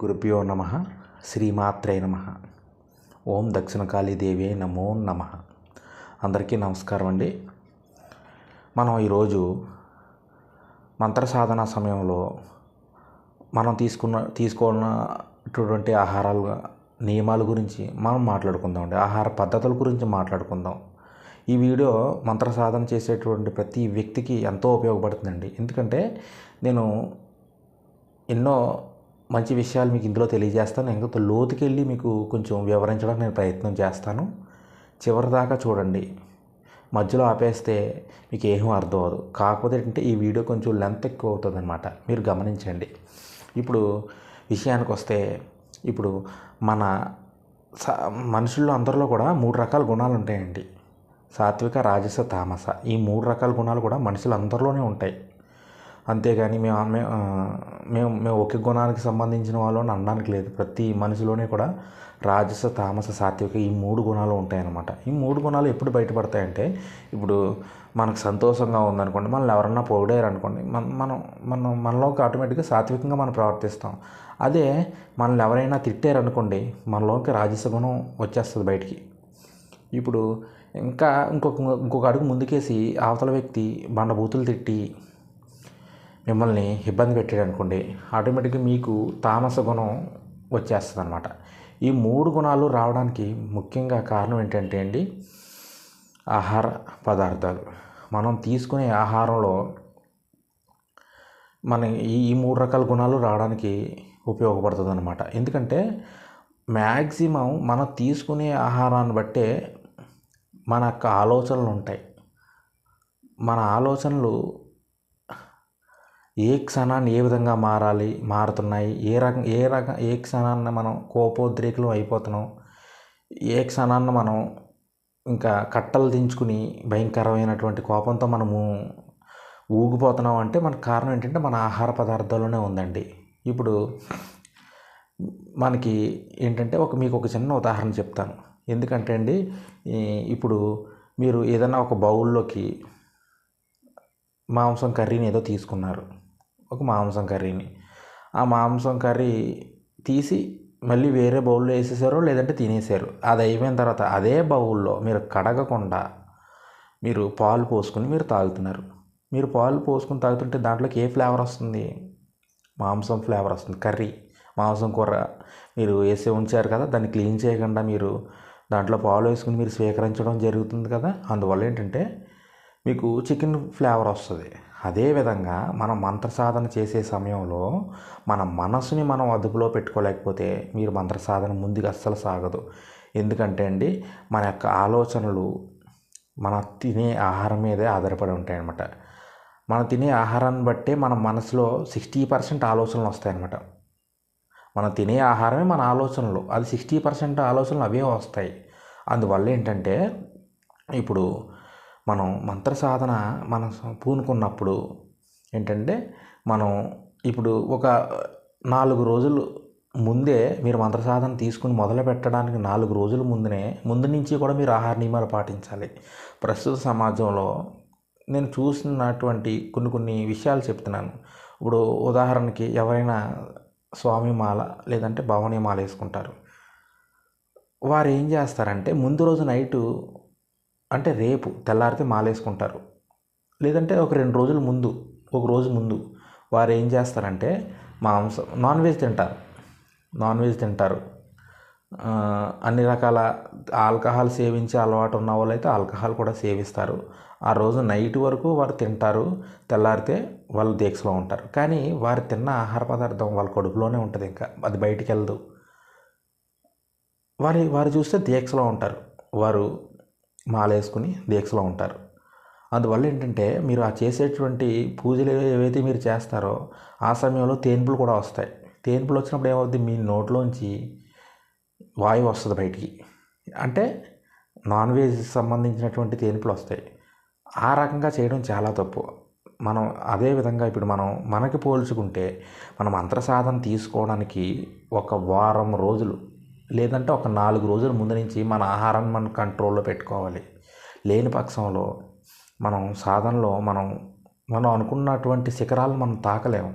గురుభ్యో నమ. శ్రీమాత్రే నమ. ఓం దక్షిణకాళీదేవి నమో నమ. అందరికీ నమస్కారం అండి. మనం ఈరోజు మంత్ర సాధన సమయంలో మనం తీసుకున్న తీసుకున్నటువంటి ఆహారాలు నియమాల గురించి మనం మాట్లాడుకుందాం అండి. ఆహార పద్ధతుల గురించి మాట్లాడుకుందాం. ఈ వీడియో మంత్ర సాధన చేసేటువంటి ప్రతి వ్యక్తికి ఎంతో ఉపయోగపడుతుందండి. ఎందుకంటే నేను ఎన్నో మంచి విషయాలు మీకు ఇందులో తెలియజేస్తాను. ఇంకా లోతుకెళ్ళి మీకు కొంచెం వివరించడానికి నేను ప్రయత్నం చేస్తాను. చివరి దాకా చూడండి. మధ్యలో ఆపేస్తే మీకు ఏమీ అర్థం అవ్వదు. కాకపోతే ఏంటంటే ఈ వీడియో కొంచెం లెంత్ ఎక్కువ అవుతుంది అనమాట మీరు గమనించండి. ఇప్పుడు విషయానికి వస్తే ఇప్పుడు మన స మనుషుల్లో అందరిలో కూడా మూడు రకాల గుణాలు ఉంటాయండి. సాత్విక రాజస తామస. ఈ మూడు రకాల గుణాలు కూడా మనుషులు అందరిలోనే ఉంటాయి. అంతేగాని మేము మేము మేము మేము ఒకే గుణానికి సంబంధించిన వాళ్ళు అని అనడానికి లేదు. ప్రతి మనిషిలోనే కూడా రాజస తామస సాత్విక ఈ మూడు గుణాలు ఉంటాయన్నమాట. ఈ మూడు గుణాలు ఎప్పుడు బయటపడతాయంటే ఇప్పుడు మనకు సంతోషంగా ఉందనుకోండి మనల్ని ఎవరన్నా పొగిడారు అనుకోండి మన మనం మనం మనలోకి ఆటోమేటిక్గా సాత్వికంగా మనం ప్రవర్తిస్తాం. అదే మనల్ని ఎవరైనా తిట్టారనుకోండి మనలోకి రాజస గుణం వచ్చేస్తుంది బయటికి. ఇప్పుడు ఇంకా ఇంకొక ఇంకొక అడుగు ముందుకేసి అవతల వ్యక్తి బండబూతులు తిట్టి మిమ్మల్ని ఇబ్బంది పెట్టాడు అనుకోండి ఆటోమేటిక్గా మీకు తామస గుణం వచ్చేస్తుంది అనమాట ఈ మూడు గుణాలు రావడానికి ముఖ్యంగా కారణం ఏంటంటే అండి ఆహార పదార్థాలు. మనం తీసుకునే ఆహారంలో మన ఈ మూడు రకాల గుణాలు రావడానికి ఉపయోగపడుతుంది అనమాట ఎందుకంటే మ్యాక్సిమం మనం తీసుకునే ఆహారాన్ని బట్టే మన యొక్క ఆలోచనలు ఉంటాయి. మన ఆలోచనలు ఏ క్షణాన్ని ఏ విధంగా మారాలి మారుతున్నాయి ఏ రకం ఏ రకం ఏ క్షణాన్ని మనం కోపోద్రేకులు అయిపోతున్నాం ఏ క్షణాన్ని మనం ఇంకా కట్టలు దించుకుని భయంకరమైనటువంటి కోపంతో మనము ఊగిపోతున్నాం అంటే మనకు కారణం ఏంటంటే మన ఆహార పదార్థాల్లోనే ఉందండి. ఇప్పుడు మనకి ఏంటంటే ఒక మీకు ఒక చిన్న ఉదాహరణ చెప్తాను. ఎందుకంటే అండి ఇప్పుడు మీరు ఏదైనా ఒక బౌల్లోకి మాంసం కర్రీని ఏదో తీసుకున్నారు. ఒక మాంసం కర్రీని. ఆ మాంసం కర్రీ తీసి మళ్ళీ వేరే బౌల్లో వేసేసారో లేదంటే తినేసారు. అది అయిపోయిన తర్వాత అదే బౌల్లో మీరు కడగకుండా మీరు పాలు పోసుకుని మీరు తాగుతున్నారు. మీరు పాలు పోసుకుని తాగుతుంటే దాంట్లోకి ఏ ఫ్లేవర్ వస్తుంది? మాంసం ఫ్లేవర్ వస్తుంది. కర్రీ మాంసం కూర మీరు వేసి ఉంచారు కదా దాన్ని క్లీన్ చేయకుండా మీరు దాంట్లో పాలు వేసుకుని మీరు స్వీకరించడం జరుగుతుంది కదా. అందువల్ల ఏంటంటే మీకు చికెన్ ఫ్లేవర్ వస్తుంది. అదేవిధంగా మనం మంత్ర సాధన చేసే సమయంలో మన మనసుని మనం అదుపులో పెట్టుకోలేకపోతే మీరు మంత్ర సాధన ముందుకు అస్సలు సాగదు. ఎందుకంటే అండి మన యొక్క ఆలోచనలు మన తినే ఆహారం మీదే ఆధారపడి ఉంటాయన్నమాట. మనం తినే ఆహారాన్ని బట్టే మన మనసులో సిక్స్టీ పర్సెంట్ ఆలోచనలు వస్తాయన్నమాట. మనం తినే ఆహారమే మన ఆలోచనలు. అది సిక్స్టీ పర్సెంట్ ఆలోచనలు అవే వస్తాయి. అందువల్ల ఏంటంటే ఇప్పుడు మనం మంత్ర సాధన మనం పూనుకున్నప్పుడు ఏంటంటే మనం ఇప్పుడు ఒక నాలుగు రోజులు ముందే మీరు మంత్ర సాధన తీసుకుని మొదలు పెట్టడానికి నాలుగు రోజుల ముందునే ముందు నుంచి కూడా మీరు ఆహార నియమాలు పాటించాలి. ప్రస్తుత సమాజంలో నేను చూసినటువంటి కొన్ని కొన్ని విషయాలు చెప్తున్నాను. ఇప్పుడు ఉదాహరణకి ఎవరైనా స్వామి మాల లేదంటే భవానీ మాల వేసుకుంటారు. వారు ఏం చేస్తారంటే ముందు రోజు నైటు అంటే రేపు తెల్లారితే మాలేసుకుంటారు. లేదంటే ఒక రెండు రోజుల ముందు ఒక రోజు ముందు వారు ఏం చేస్తారంటే మాంసం నాన్ వెజ్ తింటారు. నాన్ వెజ్ తింటారు. అన్ని రకాల ఆల్కహాల్ సేవించే అలవాటు ఉన్న వాళ్ళు అయితే ఆల్కహాల్ కూడా సేవిస్తారు. ఆ రోజు నైట్ వరకు వారు తింటారు. తెల్లారితే వాళ్ళు దీక్షలో ఉంటారు. కానీ వారు తిన్న ఆహార పదార్థం వాళ్ళ కడుపులోనే ఉంటుంది ఇంకా. అది బయటికి వెళ్ళదు వారి వారు చూస్తే దీక్షలో ఉంటారు. వారు మాలేసుకుని దీక్షలో ఉంటారు. అందువల్ల ఏంటంటే మీరు ఆ చేసేటువంటి పూజలు ఏవైతే మీరు చేస్తారో ఆ సమయంలో తేన్పులు కూడా వస్తాయి. తేన్పులు వచ్చినప్పుడు ఏమవుద్ది? మీ నోట్లోంచి వాయువు వస్తుంది బయటికి. అంటే నాన్ వెజ్ సంబంధించినటువంటి తేన్పులు వస్తాయి. ఆ రకంగా చేయడం చాలా తప్పు. మనం అదే విధంగా ఇప్పుడు మనం మనకి పోల్చుకుంటే మనం మంత్ర సాధన తీసుకోవడానికి ఒక వారం రోజులు లేదంటే ఒక నాలుగు రోజుల ముందు నుంచి మన ఆహారాన్ని మనం కంట్రోల్లో పెట్టుకోవాలి. లేని పక్షంలో మనం సాధనలో మనం మనం అనుకున్నటువంటి శిఖరాలు మనం తాకలేము.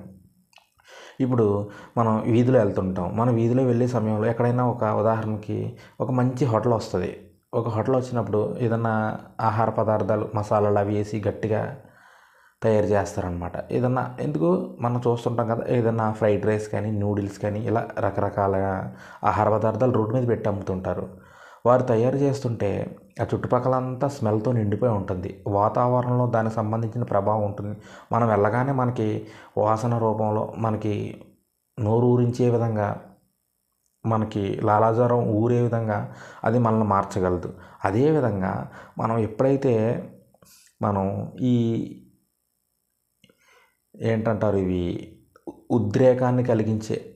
ఇప్పుడు మనం వీధిలో వెళ్తుంటాం. మనం వీధిలో వెళ్ళే సమయంలో ఎక్కడైనా ఒక ఉదాహరణకి ఒక మంచి హోటల్ వస్తుంది. ఒక హోటల్ వచ్చినప్పుడు ఏదన్నా ఆహార పదార్థాలు మసాలాలు అవి వేసి గట్టిగా తయారు చేస్తారనమాట ఏదన్నా ఎందుకు మనం చూస్తుంటాం కదా ఏదన్నా ఫ్రైడ్ రైస్ కానీ నూడిల్స్ కానీ ఇలా రకరకాల ఆహార పదార్థాలు రోడ్డు మీద పెట్టి అమ్ముతుంటారు. వారు తయారు చేస్తుంటే ఆ చుట్టుపక్కలంతా స్మెల్తో నిండిపోయి ఉంటుంది. వాతావరణంలో దానికి సంబంధించిన ప్రభావం ఉంటుంది. మనం వెళ్ళగానే మనకి వాసన రూపంలో మనకి నోరు ఊరించే విధంగా మనకి లాలాజారం ఊరే విధంగా అది మనల్ని మార్చగలదు. అదేవిధంగా మనం ఎప్పుడైతే మనం ఈ ఏంటంటారు ఇవి? ఉద్రేకాన్ని కలిగించే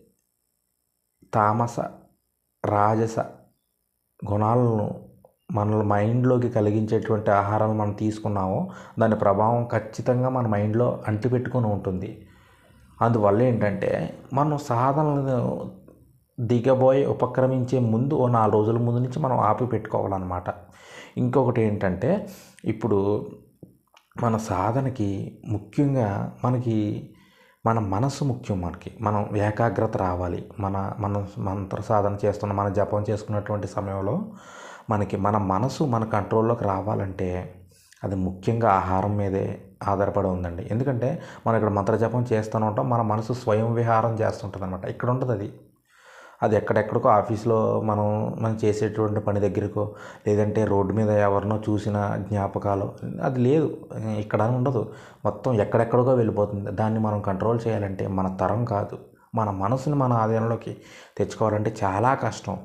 తామస రాజస గుణాలను మన మైండ్లోకి కలిగించేటువంటి ఆహారాలు మనం తీసుకున్నామో దాని ప్రభావం ఖచ్చితంగా మన మైండ్లో అంటిపెట్టుకొని ఉంటుంది. అందువల్ల ఏంటంటే మనం సాధనలను దిగబోయి ఉపక్రమించే ముందు ఓ నాలుగు రోజుల ముందు నుంచి మనం ఆపి పెట్టుకోవాలన్నమాట. ఇంకొకటి ఏంటంటే ఇప్పుడు మన సాధనకి ముఖ్యంగా మనకి మన మనసు ముఖ్యం మనకి. మనం ఏకాగ్రత రావాలి. మన మన మంత్ర సాధన చేస్తున్న మన జపం చేసుకున్నటువంటి సమయంలో మనకి మన మనసు మన కంట్రోల్లోకి రావాలంటే అది ముఖ్యంగా ఆహారం మీదే ఆధారపడి ఉందండి. ఎందుకంటే మనం ఇక్కడ మంత్ర జపం చేస్తూనే ఉంటాం. మన మనసు స్వయం విహారం చేస్తుంటుంది అనమాట ఇక్కడ ఉంటుంది అది అది ఎక్కడెక్కడికో ఆఫీస్లో మనం మనం చేసేటువంటి పని దగ్గరకో లేదంటే రోడ్డు మీద ఎవరినో చూసిన జ్ఞాపకాలు అది లేదు. ఇక్కడ ఉండదు. మొత్తం ఎక్కడెక్కడికో వెళ్ళిపోతుంది. దాన్ని మనం కంట్రోల్ చేయాలంటే మన తరం కాదు. మన మనసుని మన ఆధీనంలోకి తెచ్చుకోవాలంటే చాలా కష్టం.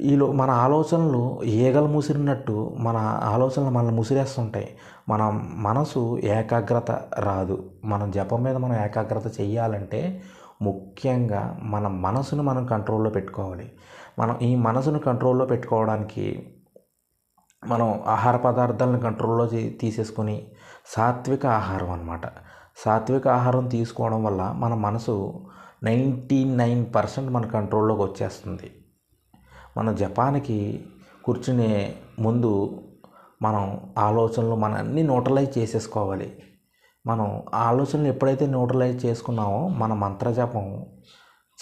ఈలో మన ఆలోచనలు ఈగలు ముసిరినట్టు మన ఆలోచనలు మనల్ని ముసిరేస్తుంటాయి. మన మనసు ఏకాగ్రత రాదు. మన జపం మీద మనం ఏకాగ్రత చెయ్యాలంటే ముఖ్యంగా మన మనసును మనం కంట్రోల్లో పెట్టుకోవాలి. మనం ఈ మనసును కంట్రోల్లో పెట్టుకోవడానికి మనం ఆహార పదార్థాలను కంట్రోల్లో తీసేసుకొని సాత్విక ఆహారం అనమాట సాత్విక ఆహారం తీసుకోవడం వల్ల మన మనసు నైంటీ నైన్ పర్సెంట్ మన కంట్రోల్లోకి వచ్చేస్తుంది. మన జపానికి కూర్చునే ముందు మనం ఆలోచనలు మన అన్ని నోటలైజ్ చేసేసుకోవాలి. మనం ఆలోచనలు ఎప్పుడైతే న్యూట్రలైజ్ చేసుకున్నామో మన మంత్రజపం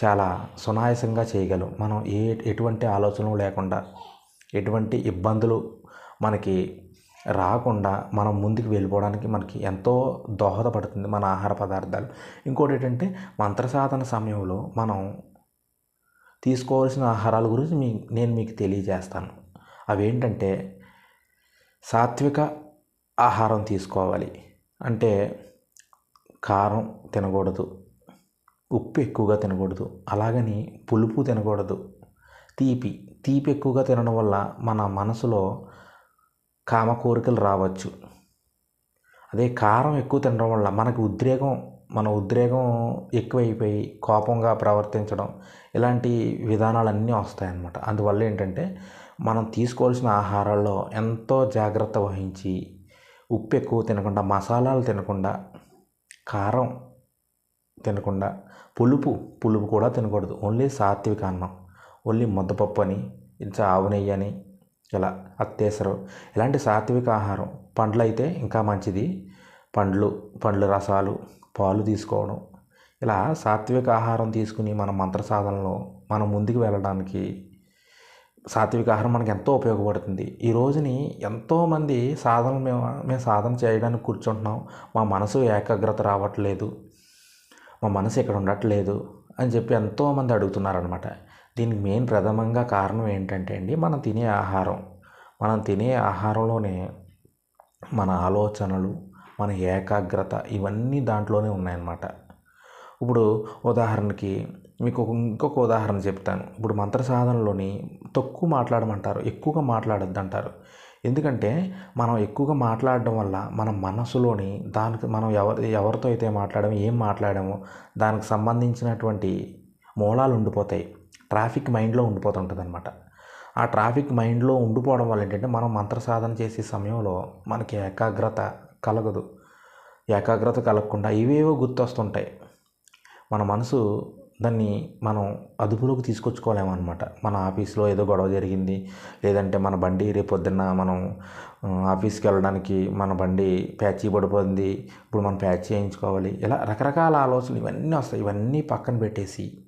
చాలా సునాయాసంగా చేయగలం. మనం ఏ ఎటువంటి ఆలోచనలు లేకుండా ఎటువంటి ఇబ్బందులు మనకి రాకుండా మనం ముందుకు వెళ్ళిపోవడానికి మనకి ఎంతో దోహదపడుతుంది మన ఆహార పదార్థాలు. ఇంకోటి ఏంటంటే మంత్ర సాధన సమయంలో మనం తీసుకోవాల్సిన ఆహారాల గురించి మీ నేను మీకు తెలియజేస్తాను. అవేంటంటే సాత్విక ఆహారం తీసుకోవాలి. అంటే కారం తినకూడదు ఉప్పు ఎక్కువగా తినకూడదు అలాగని పులుపు తినకూడదు. తీపి తీపి ఎక్కువగా తినడం వల్ల మన మనసులో కామ కోరికలు రావచ్చు. అదే కారం ఎక్కువ తినడం వల్ల మనకు ఉద్రేకం మన ఉద్రేకం ఎక్కువైపోయి కోపంగా ప్రవర్తించడం ఇలాంటి విధానాలన్నీ వస్తాయన్నమాట. అందువల్ల ఏంటంటే మనం తీసుకోవాల్సిన ఆహారాల్లో ఎంతో జాగ్రత్త వహించి ఉప్పు ఎక్కువ తినకుండా మసాలాలు తినకుండా కారం తినకుండా పులుపు పులుపు కూడా తినకూడదు. ఓన్లీ సాత్విక అన్నం. ఓన్లీ ముద్దపప్పు అని ఇంకా ఆవు నెయ్యి అని ఇలా అత్తేసరు ఇలాంటి సాత్విక ఆహారం పండ్లు అయితే ఇంకా మంచిది. పండ్లు పండ్లు రసాలు పాలు తీసుకోవడం. ఇలా సాత్విక ఆహారం తీసుకుని మన మంత్ర సాధనలో మనం ముందుకు వెళ్ళడానికి సాత్విక ఆహారం మనకు ఎంతో ఉపయోగపడుతుంది. ఈ రోజుని ఎంతోమంది సాధన మేము మేము సాధన చేయడానికి కూర్చుంటున్నాం. మా మనసు ఏకాగ్రత రావట్లేదు. మా మనసు ఇక్కడ ఉండట్లేదు అని చెప్పి ఎంతోమంది అడుగుతున్నారనమాట దీనికి మెయిన్ ప్రథమంగా కారణం ఏంటంటే అండి మనం తినే ఆహారం. మనం తినే ఆహారంలోనే మన ఆలోచనలు మన ఏకాగ్రత ఇవన్నీ దాంట్లోనే ఉన్నాయన్నమాట. ఇప్పుడు ఉదాహరణకి మీకు ఇంకొక ఉదాహరణ చెప్తాను. ఇప్పుడు మంత్ర సాధనలోని తక్కువ మాట్లాడమంటారు ఎక్కువగా మాట్లాడొద్దు అంటారు ఎందుకంటే మనం ఎక్కువగా మాట్లాడడం వల్ల మన మనసులోని దానికి మనం ఎవరి ఎవరితో అయితే మాట్లాడామో ఏం మాట్లాడామో దానికి సంబంధించినటువంటి మూలాలు ఉండిపోతాయి. ట్రాఫిక్ మైండ్లో ఉండిపోతుంటుంది అనమాట ఆ ట్రాఫిక్ మైండ్లో ఉండిపోవడం వల్ల ఏంటంటే మనం మంత్ర సాధన చేసే సమయంలో మనకి ఏకాగ్రత కలగదు. ఏకాగ్రత కలగకుండా ఇవేవో గుర్తొస్తుంటాయి. మన మనసు దాన్ని మనం అదుపులోకి తీసుకొచ్చుకోలేమన్నమాట మన ఆఫీస్లో ఏదో గొడవ జరిగింది లేదంటే మన బండి రేపు పొద్దున్న మనం ఆఫీస్కి వెళ్ళడానికి మన బండి ప్యాచీ పడిపోయింది ఇప్పుడు మనం ప్యాచ్ చేయించుకోవాలి. ఇలా రకరకాల ఆలోచనలు ఇవన్నీ వస్తాయి. ఇవన్నీ పక్కన పెట్టేసి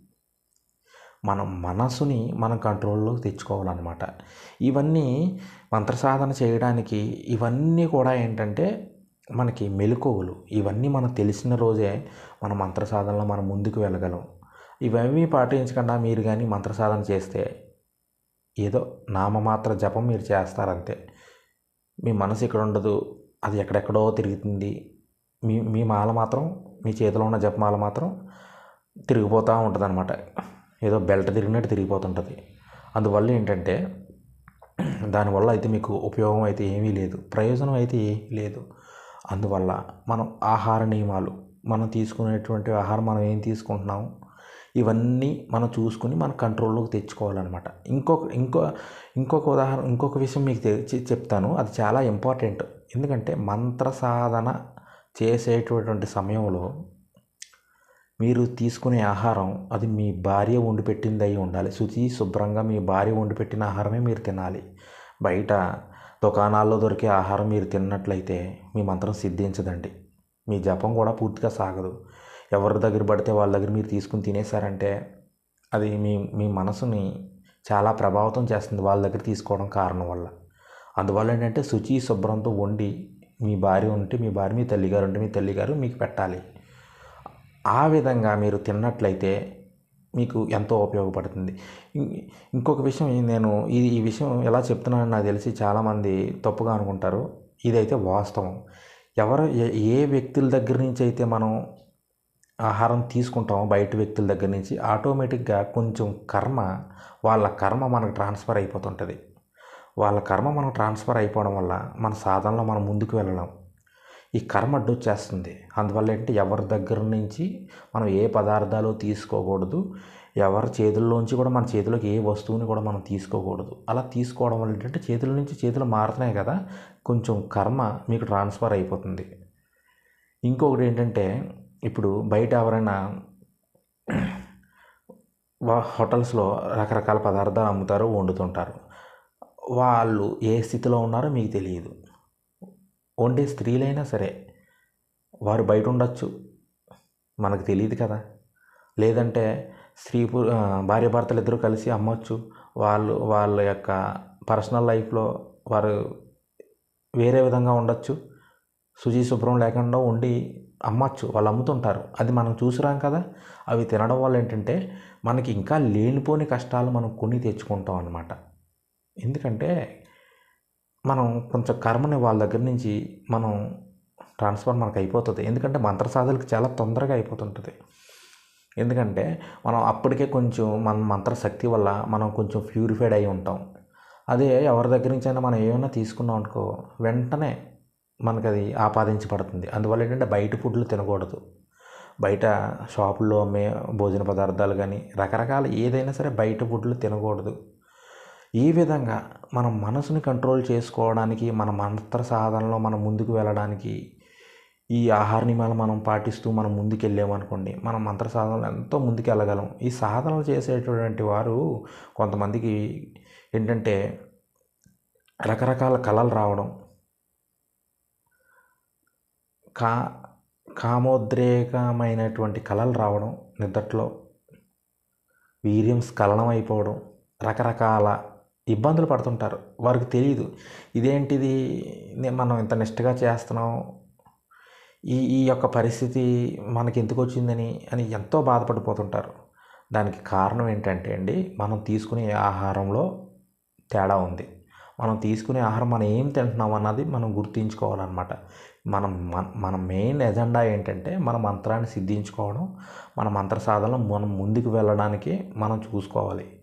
మన మనసుని మనం కంట్రోల్లోకి తెచ్చుకోవాలన్నమాట. ఇవన్నీ మంత్ర సాధన చేయడానికి ఇవన్నీ కూడా ఏంటంటే మనకి మెలకువలు. ఇవన్నీ మనం తెలిసిన రోజే మన మంత్ర సాధనలో మనం ముందుకు వెళ్ళగలం. ఇవన్నీ పాటించకుండా మీరు కానీ మంత్ర సాధన చేస్తే ఏదో నామమాత్ర జపం మీరు చేస్తారంతే. మీ మనసు ఇక్కడ ఉండదు అది ఎక్కడెక్కడో తిరుగుతుంది. మీ మీ మాల మాత్రం మీ చేతిలో ఉన్న జపమాల మాత్రం తిరిగిపోతూ ఉంటుంది అనమాట ఏదో బెల్ట్ తిరిగినట్టు తిరిగిపోతుంటుంది. అందువల్ల ఏంటంటే దానివల్ల అయితే మీకు ఉపయోగం అయితే ఏమీ లేదు ప్రయోజనం అయితే ఏమీ లేదు. అందువల్ల మనం ఆహార నియమాలు మనం తీసుకునేటువంటి ఆహారం మనం ఏం తీసుకుంటున్నాం? ఇవన్నీ మనం చూసుకుని మన కంట్రోల్లోకి తెచ్చుకోవాలన్నమాట. ఇంకొక ఇంకో ఇంకొక ఉదాహరణ ఇంకొక విషయం మీకు చెప్తాను. అది చాలా ఇంపార్టెంట్. ఎందుకంటే మంత్ర సాధన చేసేటటువంటి సమయంలో మీరు తీసుకునే ఆహారం అది మీ భార్య వండి పెట్టింది అయి ఉండాలి. శుచి శుభ్రంగా మీ భార్య వండి పెట్టిన ఆహారమే మీరు తినాలి. బయట దుకాణాల్లో దొరికే ఆహారం మీరు తిన్నట్లయితే మీ మంత్రం సిద్ధించదండి. మీ జపం కూడా పూర్తిగా సాగదు. ఎవరి దగ్గర పడితే వాళ్ళ దగ్గర మీరు తీసుకుని తినేసారంటే అది మీ మీ మనసుని చాలా ప్రభావితం చేస్తుంది వాళ్ళ దగ్గర తీసుకోవడం కారణం వల్ల. అందువల్ల ఏంటంటే శుచి శుభ్రంతో వండి మీ భార్య ఉంటే మీ భార్య మీ తల్లిగారు ఉంటే మీ తల్లిగారు మీకు పెట్టాలి. ఆ విధంగా మీరు తిన్నట్లయితే మీకు ఎంతో ఉపయోగపడుతుంది. ఇంకొక విషయం నేను ఈ ఈ విషయం ఎలా చెప్తున్నానని నాకు తెలిసి చాలామంది తప్పుగా అనుకుంటారు. ఇదైతే వాస్తవం. ఎవరు ఏ- ఏ వ్యక్తుల దగ్గర నుంచి అయితే మనం ఆహారం తీసుకుంటాం బయట వ్యక్తుల దగ్గర నుంచి ఆటోమేటిక్గా కొంచెం కర్మ వాళ్ళ కర్మ మనకు ట్రాన్స్ఫర్ అయిపోతుంటుంది. వాళ్ళ కర్మ మనకు ట్రాన్స్ఫర్ అయిపోవడం వల్ల మన సాధనలో మనం ముందుకు వెళ్ళడం ఈ కర్మ అడ్డు వచ్చేస్తుంది. అందువల్ల ఏంటి? ఎవరి దగ్గర నుంచి మనం ఏ పదార్థాలు తీసుకోకూడదు ఎవరి చేతుల్లోంచి కూడా మన చేతిలోకి ఏ వస్తువుని కూడా మనం తీసుకోకూడదు. అలా తీసుకోవడం వల్ల ఏంటంటే చేతుల నుంచి చేతులు మారుతున్నాయి కదా కొంచెం కర్మ మీకు ట్రాన్స్ఫర్ అయిపోతుంది. ఇంకొకటి ఏంటంటే ఇప్పుడు బయట ఎవరైనా వా హోటల్స్లో రకరకాల పదార్థాలు అమ్ముతారు వండుతుంటారు. వాళ్ళు ఏ స్థితిలో ఉన్నారో మీకు తెలియదు. వండే స్త్రీలైనా సరే వారు బయట ఉండొచ్చు. మనకు తెలియదు కదా. లేదంటే స్త్రీ పు భార్య భర్తలు ఇద్దరు కలిసి అమ్మొచ్చు. వాళ్ళు వాళ్ళ యొక్క పర్సనల్ లైఫ్లో వారు వేరే విధంగా ఉండొచ్చు. శుచి శుభ్రం లేకుండా ఉండి అమ్మచ్చు వాళ్ళు అమ్ముతుంటారు. అది మనం చూసిరాం కదా. అవి తినడం వల్ల ఏంటంటే మనకి ఇంకా లేనిపోని కష్టాలు మనం కొని తెచ్చుకుంటాం అనమాట ఎందుకంటే మనం కొంచెం కర్మని వాళ్ళ దగ్గర నుంచి మనం ట్రాన్స్ఫర్ మనకు అయిపోతుంది. ఎందుకంటే మంత్ర సాధనకి చాలా తొందరగా అయిపోతుంటుంది. ఎందుకంటే మనం అప్పటికే కొంచెం మన మంత్ర శక్తి వల్ల మనం కొంచెం ప్యూరిఫైడ్ అయి ఉంటాం. అదే ఎవరి దగ్గర నుంచి అయినా మనం ఏమైనా తీసుకున్నాం అనుకో వెంటనే మనకు అది ఆపాదించబడుతుంది. అందువల్ల ఏంటంటే బయట ఫుడ్లు తినకూడదు. బయట షాపుల్లో అమ్మే భోజన పదార్థాలు కానీ రకరకాల ఏదైనా సరే బయట ఫుడ్లు తినకూడదు. ఈ విధంగా మనం మనసుని కంట్రోల్ చేసుకోవడానికి మన మంత్ర సాధనలో మనం ముందుకు వెళ్ళడానికి ఈ ఆహార నియమాలు మనం పాటిస్తూ మనం ముందుకెళ్ళామనుకోండి మనం మంత్ర సాధనలు ఎంతో ముందుకు వెళ్ళగలం ఈ సాధనలు చేసేటటువంటి వారు కొంతమందికి ఏంటంటే రకరకాల కళలు రావడం కా కామోద్రేకమైనటువంటి కళలు రావడం నిద్దట్లో వీర్యం స్ఖలనం అయిపోవడం రకరకాల ఇబ్బందులు పడుతుంటారు. వారికి తెలియదు ఇదేంటిది? మనం ఇంత నిష్టగా చేస్తున్నాం. ఈ ఈ యొక్క పరిస్థితి మనకి ఎందుకు వచ్చిందని అని ఎంతో బాధపడిపోతుంటారు. దానికి కారణం ఏంటంటే అండి మనం తీసుకునే ఆహారంలో తేడా ఉంది. మనం తీసుకునే ఆహారం మనం ఏం తింటున్నాం అన్నది మనం గుర్తుంచుకోవాలన్నమాట. మనం మన మన మెయిన్ ఎజెండా ఏంటంటే మన మంత్రాన్ని సిద్ధించుకోవడం మన మంత్ర సాధనలో మనం ముందుకు వెళ్ళడానికి మనం చూసుకోవాలి.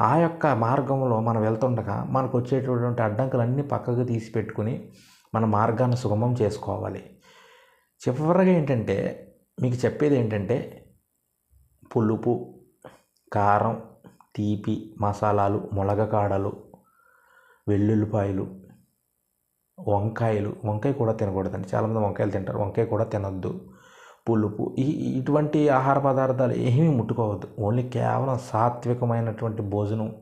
ఆ యొక్క మార్గంలో మనం వెళ్తుండగా మనకు వచ్చేటటువంటి అడ్డంకులన్నీ పక్కకు తీసి పెట్టుకుని మన మార్గాన్ని సుగమం చేసుకోవాలి. చివరిగా ఏంటంటే మీకు చెప్పేది ఏంటంటే పులుపు కారం తీపి మసాలాలు ములగకాడలు వెల్లుల్లిపాయలు వంకాయలు వంకాయ కూడా తినకూడదండి. చాలామంది వంకాయలు తింటారు. వంకాయ కూడా తినొద్దు. పులుపు ఈ ఇటువంటి ఆహార పదార్థాలు ఏమీ ముట్టుకోవద్దు. ఓన్లీ కేవలం సాత్వికమైనటువంటి భోజనం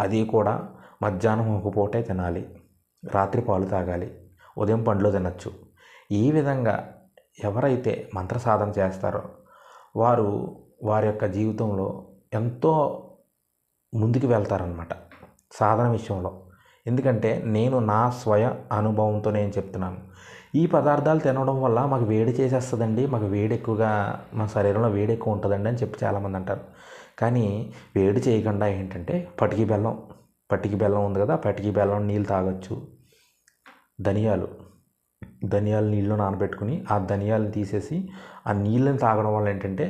అది కూడా మధ్యాహ్నం ఒక పూటే తినాలి. రాత్రి పాలు తాగాలి. ఉదయం పండ్లు తినచ్చు. ఈ విధంగా ఎవరైతే మంత్ర సాధన చేస్తారో వారు వారి యొక్క జీవితంలో ఎంతో ముందుకు వెళ్తారనమాట సాధన విషయంలో. ఎందుకంటే నేను నా స్వయ అనుభవంతో నేను చెప్తున్నాను. ఈ పదార్థాలు తినడం వల్ల మాకు వేడి చేసేస్తుందండి. మాకు వేడి ఎక్కువగా మా శరీరంలో వేడి ఎక్కువ ఉంటుందండి అని చెప్పి చాలామంది అంటారు. కానీ వేడి చేయకుండా ఏంటంటే పటికి బెల్లం పటికి బెల్లం ఉంది కదా పటికి బెల్లం నీళ్ళు తాగొచ్చు. ధనియాలు ధనియాలు నీళ్ళు నానబెట్టుకుని ఆ ధనియాలు తీసేసి ఆ నీళ్ళని తాగడం వల్ల ఏంటంటే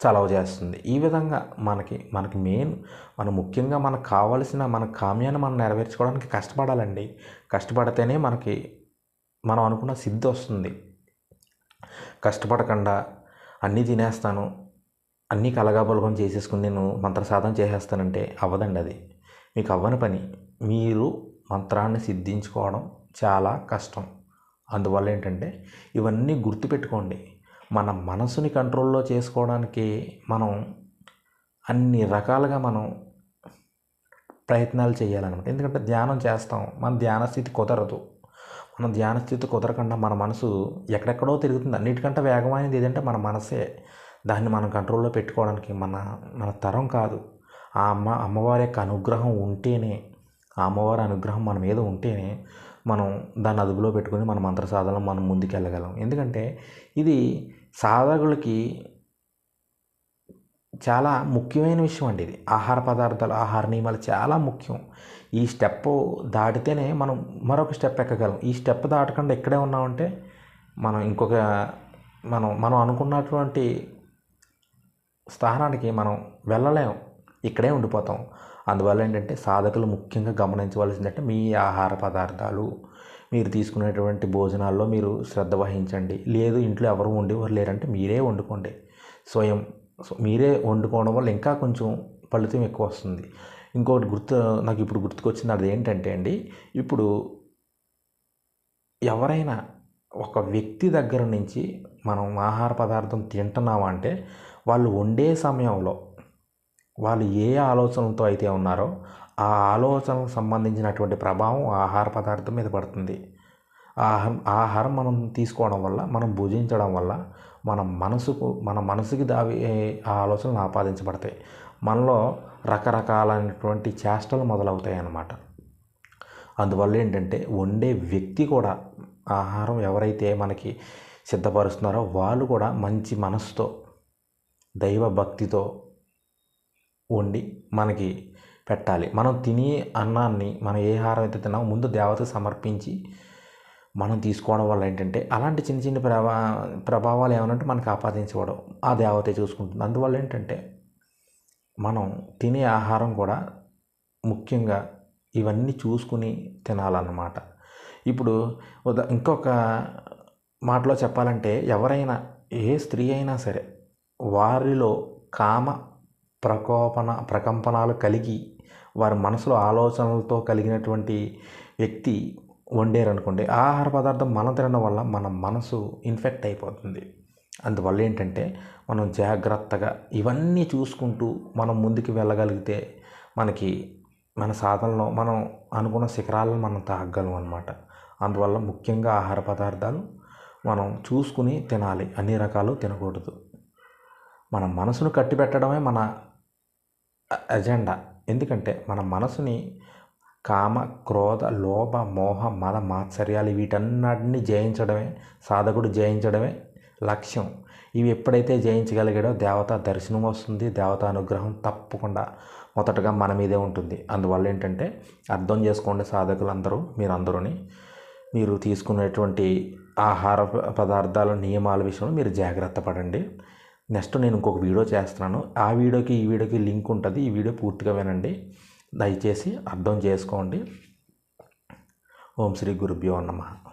చలవ చేస్తుంది. ఈ విధంగా మనకి మనకి మెయిన్ మనం ముఖ్యంగా మనకు కావాల్సిన మన కామ్యాన్ని మనం నెరవేర్చుకోవడానికి కష్టపడాలండి. కష్టపడితేనే మనకి మనం అనుకున్న సిద్ధి వస్తుంది. కష్టపడకుండా అన్నీ తినేస్తాను అన్నీ కలగాబలగం చేసేసుకుని నేను మంత్ర సాధన చేసేస్తానంటే అవ్వదండి అది. మీకు అవ్వని పని. మీరు మంత్రాన్ని సిద్ధించుకోవడం చాలా కష్టం. అందువల్ల ఏంటంటే ఇవన్నీ గుర్తుపెట్టుకోండి. మన మనసుని కంట్రోల్లో చేసుకోవడానికి మనం అన్ని రకాలుగా మనం ప్రయత్నాలు చేయాలన్నమాట. ఎందుకంటే ధ్యానం చేస్తాం. మన ధ్యాన స్థితి కుదరదు. మన ధ్యాన స్థితి కుదరకుండా మన మనసు ఎక్కడెక్కడో తిరుగుతుంది. అన్నిటికంటే వేగమైనది ఏదంటే మన మనసే. దాన్ని మనం కంట్రోల్లో పెట్టుకోవడానికి మన మన తరం కాదు. ఆ అమ్మ అమ్మవారి యొక్క అనుగ్రహం ఉంటేనే ఆ అమ్మవారి అనుగ్రహం మన మీద ఉంటేనే మనం దాన్ని అదుపులో పెట్టుకుని మన మంత్ర సాధనలో మనం ముందుకెళ్ళగలం. ఎందుకంటే ఇది సాధకులకి చాలా ముఖ్యమైన విషయం అండి ఇది. ఆహార పదార్థాలు ఆహార నియమాలు చాలా ముఖ్యం. ఈ స్టెప్ దాటితేనే మనం మరొక స్టెప్ ఎక్కగలం. ఈ స్టెప్ దాటకుండా ఇక్కడే ఉన్నామంటే మనం ఇంకొక మనం మనం అనుకున్నటువంటి స్థానానికి మనం వెళ్ళలేం. ఇక్కడే ఉండిపోతాం. అందువల్ల ఏంటంటే సాధకులు ముఖ్యంగా గమనించవలసింది అంటే మీ ఆహార పదార్థాలు మీరు తీసుకునేటువంటి భోజనాల్లో మీరు శ్రద్ధ వహించండి. లేదు ఇంట్లో ఎవరు వండేవారు లేరంటే మీరే వండుకోండి. స్వయం సో- మీరే వండుకోవడం వల్ల ఇంకా కొంచెం ఫలితం ఎక్కువ వస్తుంది. ఇంకొకటి గుర్తు నాకు ఇప్పుడు గుర్తుకొచ్చింది అది ఏంటంటే అండి ఇప్పుడు ఎవరైనా ఒక వ్యక్తి దగ్గర నుంచి మనం ఆహార పదార్థం తింటున్నామంటే వాళ్ళు వండే సమయంలో వాళ్ళు ఏ ఆలోచనలతో అయితే ఉన్నారో ఆ ఆలోచనకు సంబంధించినటువంటి ప్రభావం ఆహార పదార్థం మీద పడుతుంది. ఆహారం ఆహారం మనం తీసుకోవడం వల్ల మనం భుజించడం వల్ల మన మనసుకు మన మనసుకి దావి ఆ ఆలోచనలు ఆపాదించబడతాయి. మనలో రకరకాలైనటువంటి చేష్టలు మొదలవుతాయి అన్నమాట అందువల్ల ఏంటంటే వండే వ్యక్తి కూడా ఆహారం ఎవరైతే మనకి సిద్ధపరుస్తున్నారో వాళ్ళు కూడా మంచి మనసుతో దైవ భక్తితో వండి మనకి పెట్టాలి. మనం తినే అన్నాన్ని మనం ఏ ఆహారం అయితే తిన్నామో ముందు దేవతకు సమర్పించి మనం తీసుకోవడం వల్ల ఏంటంటే అలాంటి చిన్న చిన్న ప్రభా ప్రభావాలు ఏమనంటే మనకు ఆపాదించబడవు. ఆ దేవతే చూసుకుంటుంది. అందువల్ల ఏంటంటే మనం తినే ఆహారం కూడా ముఖ్యంగా ఇవన్నీ చూసుకుని తినాలన్నమాట. ఇప్పుడు ఉదా ఇంకొక మాటలో చెప్పాలంటే ఎవరైనా ఏ స్త్రీ అయినా సరే వారిలో కామ ప్రకోపన ప్రకంపనాలు కలిగి వారి మనసులో ఆలోచనలతో కలిగినటువంటి వ్యక్తి వండారనుకోండి ఆహార పదార్థం మనం తినడం వల్ల మన మనసు ఇన్ఫెక్ట్ అయిపోతుంది. అందువల్ల ఏంటంటే మనం జాగ్రత్తగా ఇవన్నీ చూసుకుంటూ మనం ముందుకు వెళ్ళగలిగితే మనకి మన సాధనలో మనం అనుకున్న శిఖరాలను మనం తాగగలం అనమాట అందువల్ల ముఖ్యంగా ఆహార పదార్థాలు మనం చూసుకుని తినాలి. అన్ని రకాలు తినకూడదు. మన మనసును కట్టిపెట్టడమే మన ఎజెండా ఎందుకంటే మన మనసుని కామ క్రోధ లోభ మోహ మద మాత్సర్యాలు వీటన్నిటిని జయించడమే సాధకుడు జయించడమే లక్ష్యం. ఇవి ఎప్పుడైతే జయించగలిగాడో దేవత దర్శనం వస్తుంది దేవత అనుగ్రహం తప్పకుండా మొదటగా మన మీదే ఉంటుంది. అందువల్ల ఏంటంటే అర్థం చేసుకోండి సాధకులందరూ మీరందరూని. మీరు తీసుకునేటువంటి ఆహార పదార్థాల నియమాల విషయంలో మీరు జాగ్రత్త పడండి. నెక్స్ట్ నేను ఇంకొక వీడియో చేస్తున్నాను. ఆ వీడియోకి ఈ వీడియోకి లింక్ ఉంటుంది. ఈ వీడియో పూర్తిగా వినండి. దయచేసి అర్థం చేసుకోండి. ఓం శ్రీ గురుభ్యో నమః.